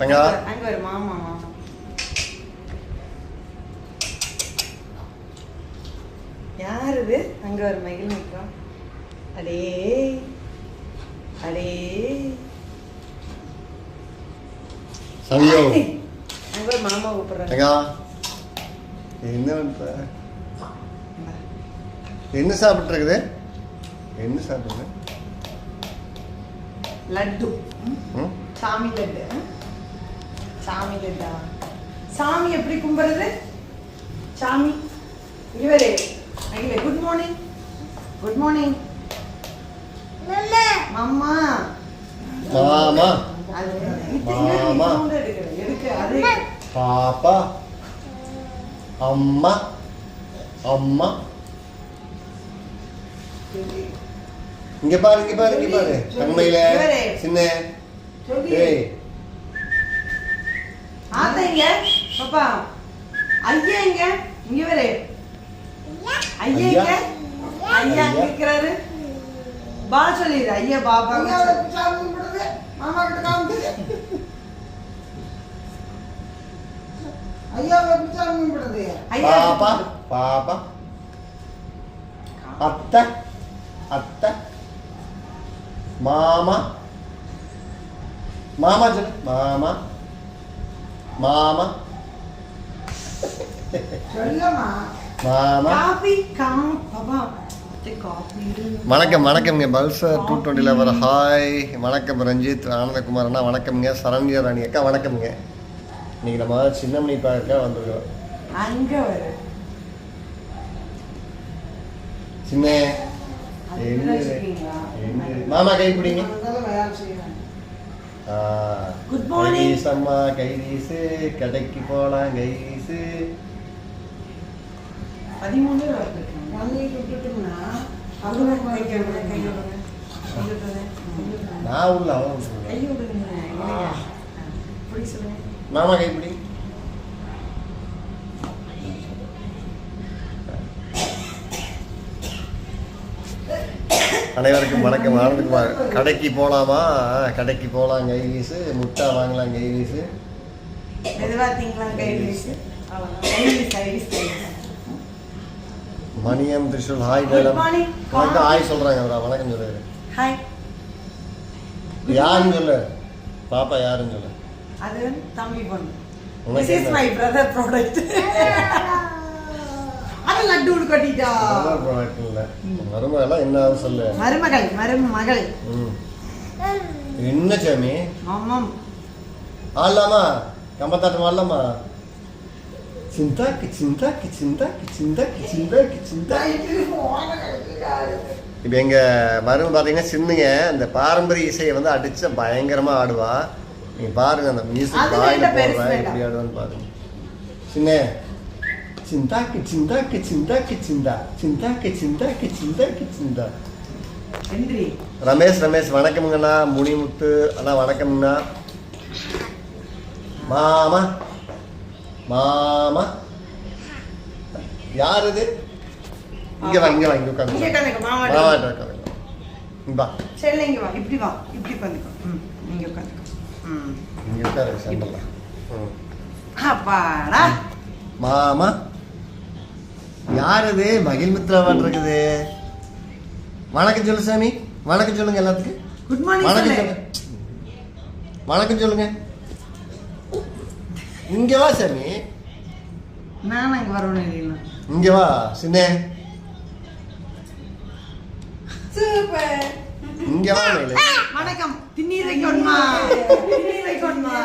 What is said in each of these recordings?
தங்கா அங்க ஒரு மாமா மாமா. யார் இது? அங்க ஒரு மகிழ் நிற்கிறோம் அடே அடே. சங்கியோ. அங்க ஒரு மாமா கூப்பிடுறாங்க தங்கா என்ன பண்ற என்ன சாப்பிட்டு இருக்குது என்ன சாப்பிடுறது லட்டு? சாமி லட்டு? சாமி லட்டா சாமி எப்படி கும்பிடுறது சாமி இவரே அகிலே குட் மார்னிங் குட் மார்னிங் மாமா. அது மாமா. அது பாப்பா. அம்மா. அம்மா. இங்க பாரு இங்க பாரு இங்க பாரு. இவரே. சின்ன. ஏய். ஆத்தா இங்க பாப்பா. ஐயா இங்க இங்க வரே ஐயா. இங்க ஐயா அங்க இருக்கிறாரு. பா சொல்லிடு ஐயா பாபா மாமா கிட்ட காமிச்சு ஐயா சாமி கும்பிடுறது ஐயா. பாப்பா பாப்பா. அத்தை அத்தை. மாமா. மாமா சொல்லு மாமா. மாமா மாமா வணக்கம் வணக்கம்ங்க பல்சர் டூ டுவெண்ட்டியில் வர ஹாய் வணக்கம் ரஞ்சித் ஆனந்தகுமார் அண்ணா வணக்கம்ங்க சரண்யா ராணி அக்கா வணக்கம்ங்க இன்னைக்கு நம்ம சின்னமணி பார்க்க வந்திருக்கோம் அங்க சின்ன? மாமா கை பிடிங்க செய்யணும் Good morning. கைவீசு கடைக்கு போலாம் கைவீசு. பதிமூணு ரூபா இருக்கு. வந்து விட்டுட்டோம்னா அது அவங்க கை விடுங்க, கை விடுங்க. கை விடுங்க, கை விடுங்க. நான் உள்ள அவன் கை உள்ள. விடுங்க, இல்லையா? இப்படி சொல்லுங்க. மாமா கை பிடி அனைவருக்கும் வணக்கம் ஆனந்தகுமார் கடைக்கு போலாமா? கடைக்கு போலாம் கை வீசு முட்டை வாங்கலாம் கை வீசு. மணியம் திரிஷூல். Hi madam. வணக்கம். ஹாய் சொல்றாங்க அவரா. வணக்கம் சொல்லு Hi. யாருன்னு சொல்லு. பாப்பா யாருன்னு சொல்லு. அது தம்பி பொண்ணு. This is my brother product. அது லட்டு கொட்டிட்டா? நல்ல product இல்ல. மருமகளா என்ன ஆகும் சொல்லு. மருமகள் மருமகள். என்ன சாமி? ஆமாம். ஆடலாமா கம்பத்தாட்டம் ஆடலாமா சிந்தாக்கு சிந்தாக்கு சிந்தாக்கு சிந்தாக்கு சிந்தாக்கு சிந்தாக்கு. இப்போ எங்க மருமக பார்த்தீங்கன்னா சின்னுங்க இந்த பாரம்பரிய இசையை வந்து அடிச்சு பயங்கரமா ஆடுவா. நீங்க பாருங்க அந்த மியூசிக் அது வாயில வேண்டாம், பெருசு சிந்தாக்கு சிந்தாக்கு சிந்தாக்கு சிந்தா சிந்தாக்கு சிந்தாக்கு சிந்தாக்கு சிந்தா எந்திரி ரமேஷ் ரமேஷ் வணக்கமுங்கண்ணா முனிமுத்து. அண்ணா வணக்கம்ண்ணா மாமா. மாமா. யார் இது? இங்க வா இங்க வா இங்க இங்க உட்காந்து மாமா உட்காந்து வா. சரி இங்க வா இப்படி வா இப்படி உட்காந்துக்கோ. ம் இங்க உட்காந்துக்கோ. ம். இங்க உட்காரு சென்டர்ல ம். அப்பாடா. மாமா. யார் இது மகிழ்மித்ராவான் இருக்குது வணக்கம் சொல்லு சாமி. வணக்கம் சொல்லுங்க எல்லாத்துக்கும். குட் மார்னிங் வணக்கம் சொல்லு சொல்லுங்க. வணக்கம் சொல்லுங்க. இங்க வா சாமி. நான் அங்க வரணும் இங்க வா சின்ன. சூப்பர். இங்க வா வணக்கம். திண்ணீர் வைக்கணுமா திண்ணீர் வைக்கணுமா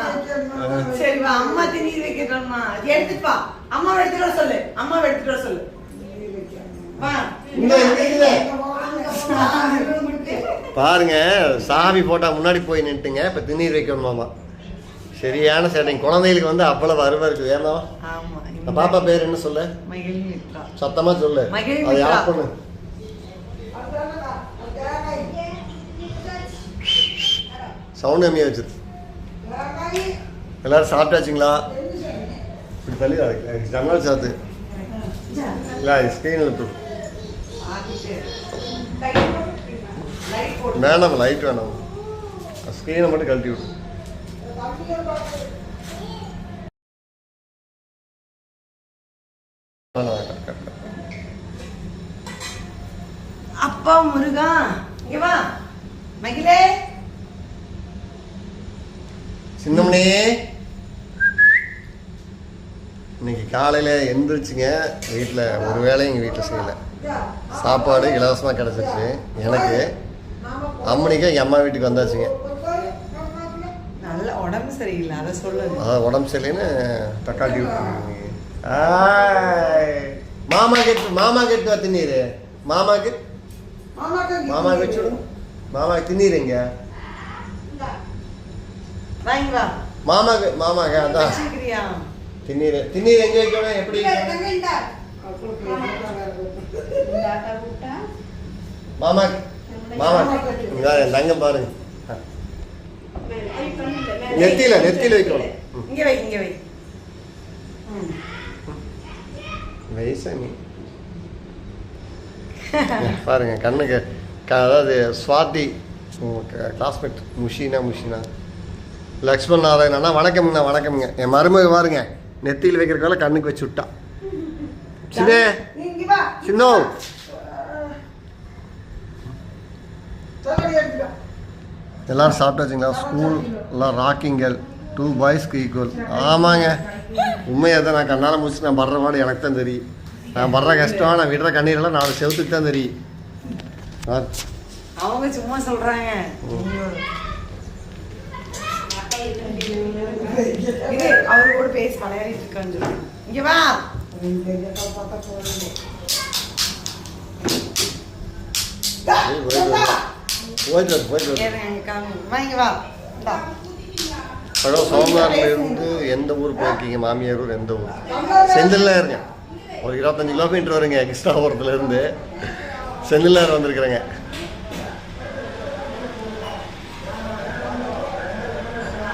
சரி வா அம்மா திண்ணீர் வைக்கணுமா எடுத்துட்டு வா. அம்மாவை எடுத்துட்டு வர சொல்லு. அம்மாவை எடுத்துட்டு வர சொல்லு பாருங்க சாமி போட்டா முன்னாடி போய் நின்ட்டுங்க இப்ப திண்ணீர் வைக்கணுமாமா சரியான சேட்டைங்க குழந்தைகளுக்கு வந்து அவ்வளவு அருமை இருக்கு. இந்த பாப்பா பேர் என்ன சொல்லு? சத்தமா சொல்லு. அதை பண்ணு. சவுண்ட் கம்மியா வச்சிரு. எல்லாரும் சாப்பிட்டாச்சுங்களா? ఇప్పుడు తల్లి జనాలు చేత ఇలా స్క్రీన్లు ఇప్పుడు మేడం లైట్ వేణం ఆ స్క్రీన్ అమ్మటి కలిటి విడు அப்பா முருகா இங்க வா மகிலே சின்னமனே காலையில் எந்திரிச்சிங்க. வீட்டில் ஒரு வேலையும் எங்கள் வீட்டில் செய்யலை. சாப்பாடு இலவசமாக கிடச்சிருச்சு. எனக்கு அம்மனிக்கு எங்கள் அம்மா வீட்டுக்கு வந்தாச்சுங்க. நல்ல உடம்பு சரியில்லை அதை சொல்லு. அதான் உடம்பு சரியில்லைன்னு தக்காளி ஆய். மாமா கெட்டு மாமா கெட்டு வா தின்னீர் மாமாக்கு மாமா விடுங்க மாமா தின்னீருங்க வாங்கி வா. மாமாக்கு மாமாக்கு அதான். தின்னீர் தின்னீர் எங்கே வைக்கணும்? எப்படி? மாமா. மாமா என் தங்கம் பாருங்க. நெத்தியில நெத்தியில வைக்கணும். ம். இங்க வை இங்க வை. ம். வயசா நீ பாருங்க கண்ணுக்கு அதாவது சுவாதி கிளாஸ்மேட் முஷினா முஷினா. லக்ஷ்மண் நாராயணனா வணக்கம்ண்ணா வணக்கம்ங்க. என் மருமக பாருங்க. நெத்தியில் வைக்கிறக்கால கண்ணுக்கு வச்சு விட்டா. சின்னே. சின்னோ எல்லாரும் சாப்பிட்டாச்சுங்களா? ஸ்கூல் எல்லாம் ராக்கிங்கள் டூ பாய்ஸ்க்கு ஈக்குவல் ஆமாங்க. உண்மையாக தான் நான் கண்ணால் முடிச்சு நான் படுற பாடு எனக்கு தான் தெரியும். நான் படுற கஷ்டம் நான் விடுற கண்ணீரெல்லாம் நாலு செவத்துக்கு தான் தெரியும். ஆ, அவங்க சும்மா சொல்றாங்க. இது அவரு கூட பேசி விளையாடிட்டு இருக்கான்னு சொல்லு. இங்க வா. இருந்து எந்த ஊர் போயிருக்கீங்க? மாமியார் ஊர் எந்த ஊர்? செந்தில்ல இருங்க. ஒரு இருபத்தஞ்சு கிலோமீட்டர் வருங்க கிருஷ்ணாபுரத்துல இருந்து. செந்தில்நகர் வந்திருக்கிறேங்க.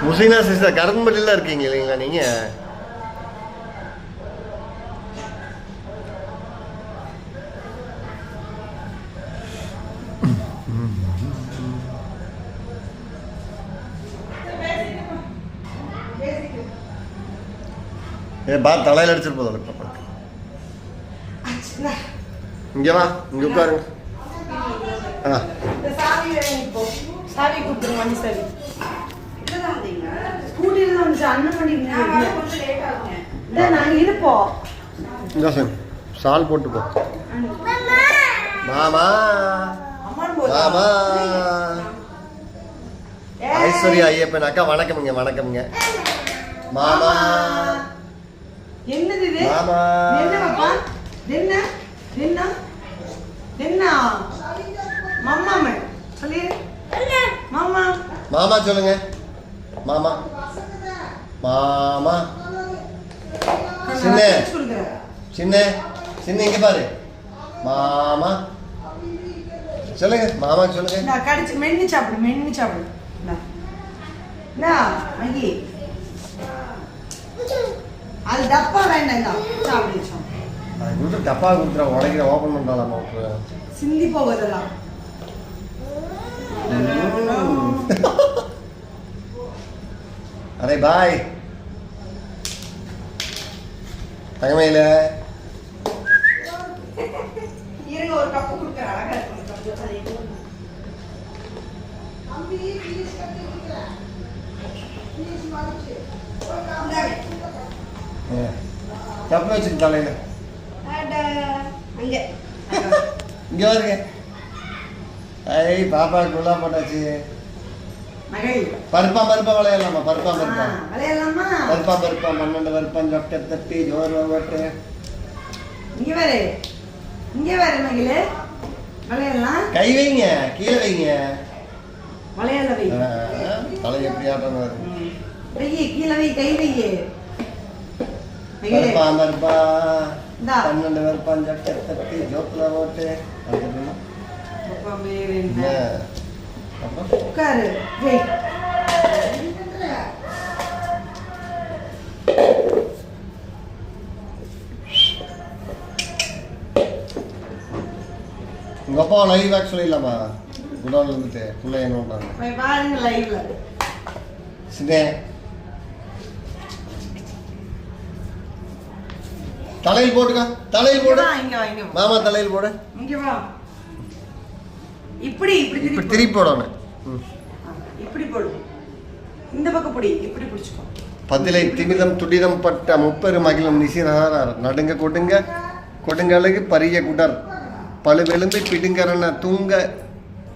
முசினா சிஸ்டர் கரும்பட்டில இருக்கீங்க இல்லைங்களா நீங்க ஏ பா தலையில அடிச்சிட்டு போதும் பாப்பா இந்தா. இங்க வா இங்க உட்காருங்க ஆ சாவி வேணும் இப்போ. சாவி கொடுத்துருங்க வண்டி சாவி அண்ணன் நாங்க இருப்போம். சால் போட்டு போ மாமா? மாமா. ஐஸ்வர்யா ஐயப்பன் அக்கா வணக்கம்ங்க வணக்கம்ங்க. மாமா. என்னது இது? மாமா. என்ன பாப்பா? என்ன? என்ன? சொல்லி. மாமா. மாமா சொல்லுங்க. மாமா. மாமா சின்ன. சின்ன சின்ன இங்க பாரு மாமா சொல்லுங்க மாமா சொல்லுங்க இந்தா, கடிச்சு மென்னு சாப்பிடு மென்னு சாப்பிடு. இந்தா, மகி அது டப்பா வேண்டாம் சாப்பிடு கொடுத்து டப்பா கொடுத்துற உடைக்கிற ஓப்பன் பண்ணலாமா சிந்தி போகுதெல்லாம் அரே பாய் தங்கமையில இருங்க ஒரு கப்பு கொடுக்குறேன் அழகா இருக்கும் கப்பு. தம்பி ப்ளீஸ் கட்டி கொடுக்குறேன். ப்ளீஸ் மறைச்சு. தப்பு தலையில. இங்க வருங்க ஐ பாப்பாவுக்கு உள்ள போட்டாச்சு. பருப்பா பருப்பா விளையாடலாமா? பருப்பா பருப்பா. விளையாடலாமா? பருப்பா பருப்பா பன்னெண்டு பருப்பம் சொட்டை தட்டி ஜோர் ஓட்டு இங்க வேறு இங்க வேறு மகிழே விளையாடலாம். கை வைங்க கீழே வைங்க. விளையாட வை. தலை எப்படி ஆட்டம் வரும். வெய்யி கீழே வை கை வெய்யி பருப்பா பருப்பா. பன்னெண்டு பருப்பம் சொட்டை தட்டி ஜோத்துல ஓட்டு அதுக்கப்புறமா உட்காரு வெய் உங்க அப்பா லைவ் ஆக்ட் சொல்லிடலாமா குடோன்ல இருந்துட்டு பிள்ளை என்ன பாருங்க லைவ்ல சின்னே தலையில் போட்டுக்கா தலையில் போடு. இங்க வா இங்க மாமா தலையில் போடு. இங்க வா. இப்படி இப்படி திருப்பி போடணும் இப்படி போடு. இந்த பக்கம் பிடி இப்படி பிடிச்சுக்கோ. பதிலை திமிதம் துடிதம் பட்ட முப்பெரு மகிழும் நிசினார் நடுங்க கொடுங்க கொடுங்கலகு பரிய குடர். பழுவெலும்பு பிடுங்கரன தூங்க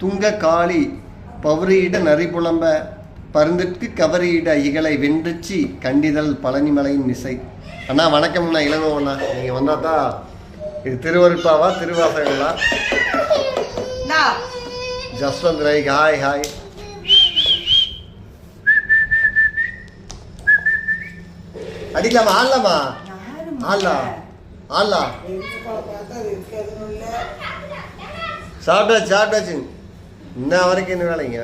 துங்க காளி. பவுரியிட நரிபுலம்ப பருந்திற்கு கவரியிட இகளை வென்றுச்சி கண்டிதல் பழனிமலையின் மிசை அண்ணா வணக்கம்ண்ணா இளங்கோ அண்ணா நீங்கள் வந்தால் தான் இது திருவருப்பாவா திருவாசகங்களா? ஜஸ்வந்த் ரை ஹாய் ஹாய். அடிக்கலாமா ஆடலாமா? யாரும்மா? ஆடலா? ஆடலா? இருக்குப்பா, பார்த்தா அது இருக்காதுன்னு இல்ல. சாப்பிட்டாச்சு சாப்பிட்டாச்சு. இன்ன வரைக்கும் என்ன வேலைங்க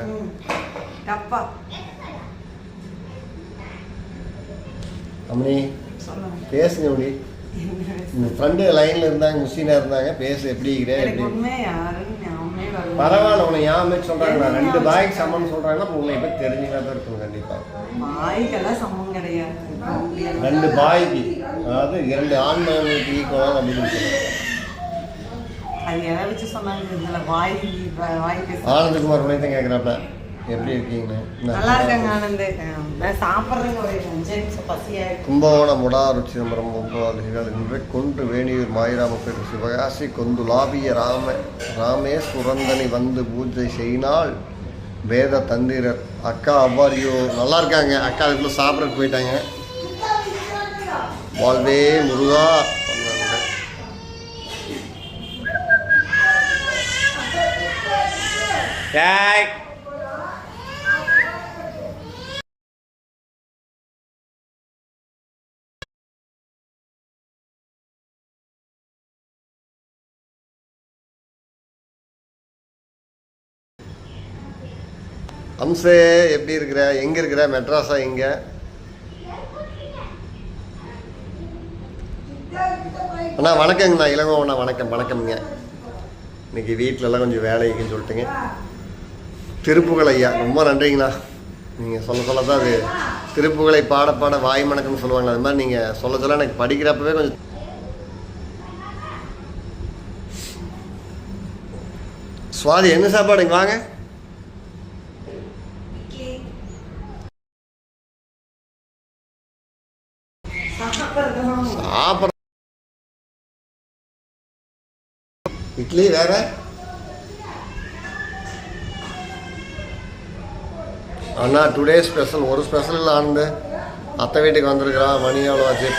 சொல்லுங்க. பேசுங்க அப்படி இந்த ஃப்ரெண்டு லைன்ல இருந்தாங்க முஸ்லீனா இருந்தாங்க பேசு எப்படி இருக்கிற எப்படி. பரவாயில்ல உன்னை யாமே சொல்றாங்க நான் ரெண்டு பாய்க்கு சமம் சொல்றாங்கன்னா உன்னை பத்தி தெரிஞ்சுனா தான் இருக்கும் கண்டிப்பா. வாய்க்கெல்லாம் சமம் கிடையாது. ரெண்டு பாய்க்கு அதாவது இரண்டு ஆண்மகனுக்கு ஈக்குவலாக அப்படின்னு சொல்லுவாங்க அது எதை வச்சு சொன்னாங்க இதுல வாய் வாய் பேச. ஆனந்தகுமார் உன்னை தான் கேட்குறாப்ல எப்படி இருக்கீங்க? நல்லா இருக்காங்க ஆனந்த். நான் சாப்பிட்றேங்க ஒரு அஞ்சு நிமிஷம் பசியாயிருக்கு கும்பகோணம் முடா ருச்சிதம்பரம் ஒன்பதுகள் இன்று கொண்டு வேணியூர் மாயிராம பெரு சிவகாசி கொந்து லாபிய ராம ராமே சுரந்தனி வந்து பூஜை செய்யினால் வேத தந்திரர் அக்கா அவ்வாரியோ நல்லா இருக்காங்க. அக்கா அதுக்குள்ள சாப்பிட்றதுக்கு போயிட்டாங்க. வாழ்வே முருகா வந்தாங்க. வம்சே எப்படி இருக்கிற எங்க இருக்கிற மெட்ராஸா எங்க? அண்ணா வணக்கங்கண்ணா இளங்கோ அண்ணா வணக்கம் வணக்கம்ங்க. இன்னைக்கு வீட்டில எல்லாம் கொஞ்சம் வேலைக்குன்னு சொல்லிட்டுங்க. திருப்புகள் ஐயா ரொம்ப நன்றிங்கண்ணா. நீங்கள் சொல்ல சொல்ல தான் அது திருப்புகளை பாட பாட வாய் மணக்கம்னு சொல்லுவாங்க. அது மாதிரி நீங்கள் சொல்ல சொல்ல எனக்கு படிக்கிறப்பவே கொஞ்சம் சுவாதி என்ன சாப்பாடுங்க? வாங்க. இட்லி வேற? அண்ணா டுடே ஸ்பெஷல் ஒரு ஸ்பெஷல் இல்லை ஆனந்து. அத்தை வீட்டுக்கு வந்திருக்கிறான் மணி எவ்வளோ ஆச்சு?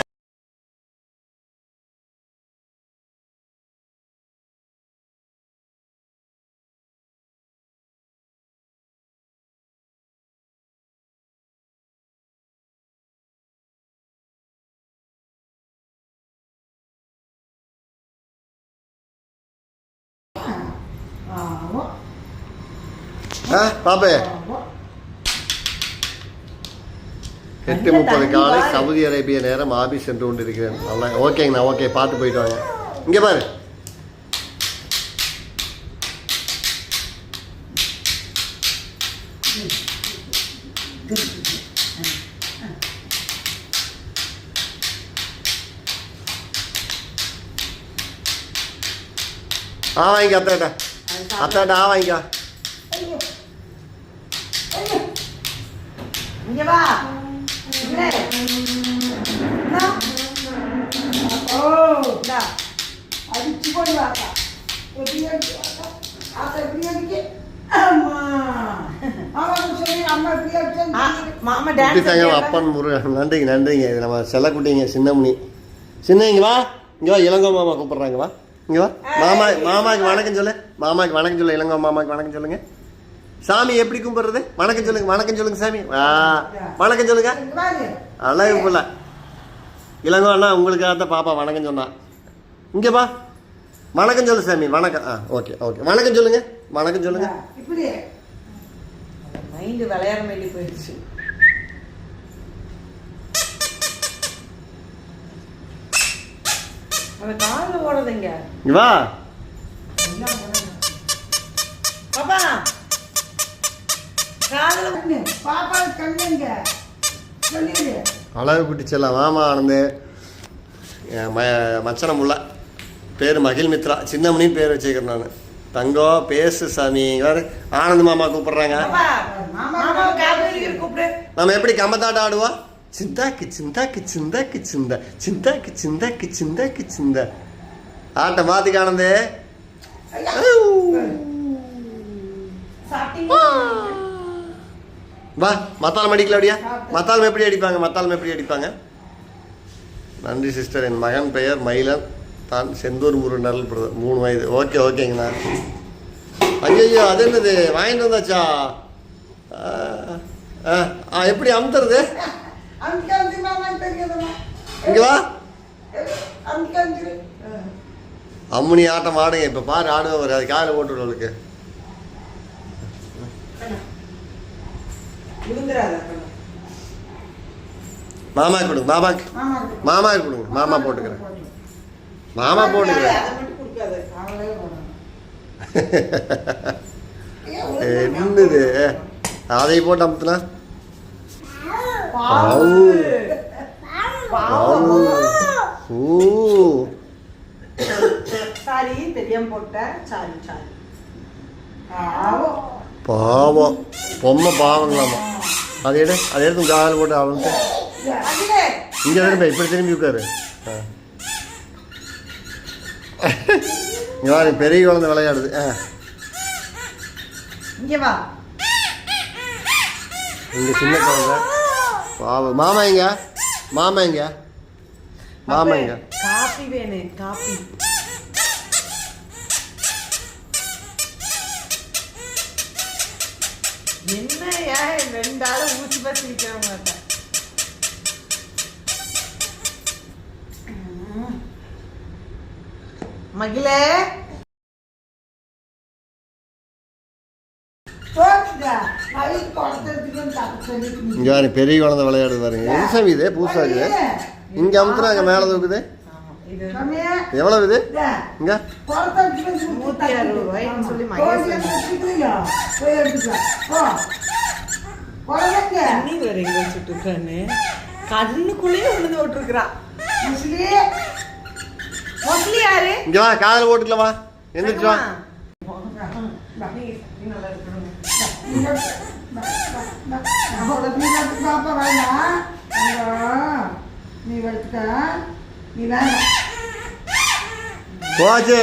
பாப்பே. எட்டு முப்பது காலை சவுதி அரேபிய நேரம் ஆபீஸ் சென்று கொண்டிருக்கிறேன். நல்லா ஓகேங்கண்ணா ஓகே பார்த்து போயிட்டு வாங்க. இங்கே பாரு. ஆ வாங்கிக்க அத்தாட்ட. அத்தாட்ட ஆ வாங்கிக்கா. இங்க வா. அடிச்சு போடு வாக்கா. எப்படி அடிச்சு வாக்கா? ஆத்தா எப்படி அடிக்க? அப்பன் முருகன். நன்றிங்க நன்றிங்க. இது நம்ம செல்லக்குட்டிங்க சின்னமுனி. சின்ன இங்க வா. இங்க வா இளங்கோ மாமா கூப்பிடுறாங்க. வா. இங்க வா. மாமா மாமாக்கு வணக்கம் சொல்லு. மாமாக்கு வணக்கம் சொல்லு இளங்கோ மாமாக்கு வணக்கம் சொல்லுங்க. சாமி எப்படி கும்பிடுறது? வணக்கம் சொல்லுங்க வணக்கம் சொல்லுங்க சாமி. வணக்கம் சொல்லுங்க. அழகு புள்ள இளங்கோ அண்ணா உங்களுக்காக தான் பாப்பா வணக்கம் சொன்னா. இங்க வா. வணக்கம் சொல்லு சாமி வணக்கம். ஆ ஓகே ஓகே. வணக்கம் சொல்லுங்க வணக்கம் சொல்லுங்க. மைண்டு விளையாட வேண்டி போயிடுச்சு. அவன் காலில் ஓடுதுங்க. வா பாப்பா காலில் கண்ணு பாப்பா கண்ணுங்க சொல்லிடு அழகு குட்டி செல்லம் ஆமா ஆனந்து. ம மச்சனம் உள்ள பேர் மகிழ் மித்ரா. சின்னமணின்னு பேர் வச்சுக்கிறேன் நான். தங்கம் பேசு சாமி. ஆனந்த் மாமா கூப்பிடுறாங்க. நம்ம எப்படி கம்பத்தாட்டம் ஆடுவோம்? சிந்தாக்கு சிந்தாக்கு சிந்தாக்கு சிந்தா. சிந்தாக்கு சிந்தாக்கு சிந்தாக்கு சிந்தா. ஆட்ட மாத்திக்க ஆனந்தே சாப்பிட்டீங்களா? வா மத்தாளம் அடிக்கல அப்படியா? மத்தாளம் எப்படி அடிப்பாங்க? மத்தாளம் எப்படி அடிப்பாங்க? நன்றி சிஸ்டர் என் மகன் பெயர் மயிலன். தான் செந்தூர் முருகன் பிரதர் மூணு வயது. ஓகே ஓகேங்கண்ணா ஐயோ அது என்னது? வாங்கிட்டு வந்தாச்சா? ஆ, எப்படி அமுத்துறது? இங்க வா. அம்முனி ஆட்டம் ஆடுங்க. இப்போ பாரு ஆடுவேன் ஒரு அது காலையில் போட்டு மாமாக்கு கொடுங்க மாமாக்கு மாமா. மாமாக்கு கொடுங்க மாமா போட்டுக்கிறேன். மாமா போட்டுக்கிறேன். என்னது அதை போட்டு அமுத்துனா. பாவம். பொம்மை பாவங்களாமா. அதை எடு அதை எடுத்து காலில் போட்டு அகிலே இங்கே திரும்ப இப்படி திரும்பி உட்காரு ஆ. இங்க பாரு பெரிய குழந்தை விளையாடுது ஆ இங்க வா இங்க சின்ன குழந்தை பாவம் மாமா எங்க மாமா எங்க மாமா எங்க காபி வேணும் காபி என்ன ஏன் ரெண்டு ஆளும் ஊசி பஸ் நிற்கிற மாட்டேன் மகிழே. இங்க பெரிய குழந்தை விளையாடுது பாருங்க. எது சாமி இது இருக்குது இங்க அமுத்துனாங்க மேலே தூக்குது. எவ்வளவு இது இங்க கண்ணுக்குள்ளேயே விழுந்து விட்டுருக்குறா முஸ்லி, மொஸ்லி யாரு இங்க வா காதில் போட்டுக்கலாம் வா எந்திரிச்சு வா நீ எடுத்துக்க போச்சு.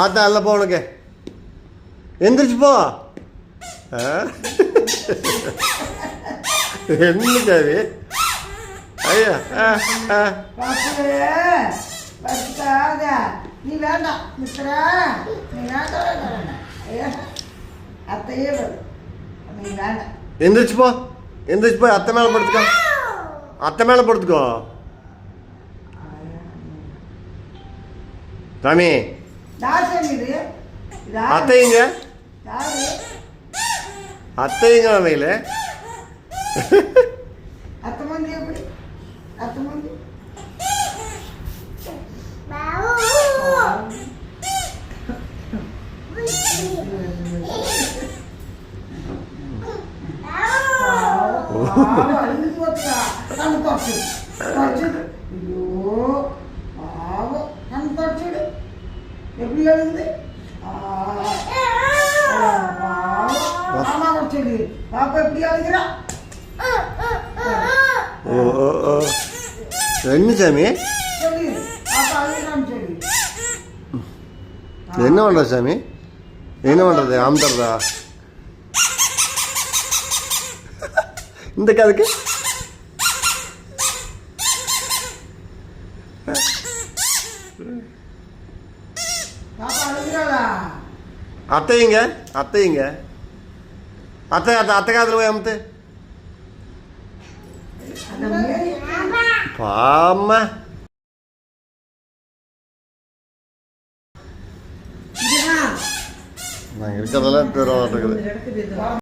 ஆத்தா இல்லை போ உனக்கு. எந்திரிச்சு போ. என்ன தேவி ஐயா நீ வேண்டாம் மிஸ்ரா நீ வேண்டாம் அத்தையே எந்திரிச்சு போ. எந்திரிச்சு போய் அத்தை மேலே படுத்துக்கோ. அத்தை மேலே படுத்துக்கோ. சாமி? அத்தைங்க. அத்தைங்க மேலே அத்தை மந்தி எப்படி அத்தை மந்தி பாவம், அழுது போச்சுடா. கண்ணு தொடச்சு. தொடச்சுடு. ஐயோ, பாவம், கண்ணு தொடச்சுடு. எப்படி அழுகுது? ஆ, ஆ, பாவம். மாமா தொடச்சுடு. பாப்பா எப்படி அழுகிறா? ஓ ஓ ஓ என்ன சாமி சொல்லு. பாப்பா அழுகிறான்னு சொல்லு. என்ன பண்ணுற சாமி? என்ன பண்ணுறது அமுத்துறதா? இந்த கதுக்கு? அத்தையுங்க அத்தையுங்க அத்தை அத்தை அத்தை காதில் போய் அமுத்து. பாம்மா இங்க வா. நான் இருக்கிறதெல்லாம் பேர் இருக்குது.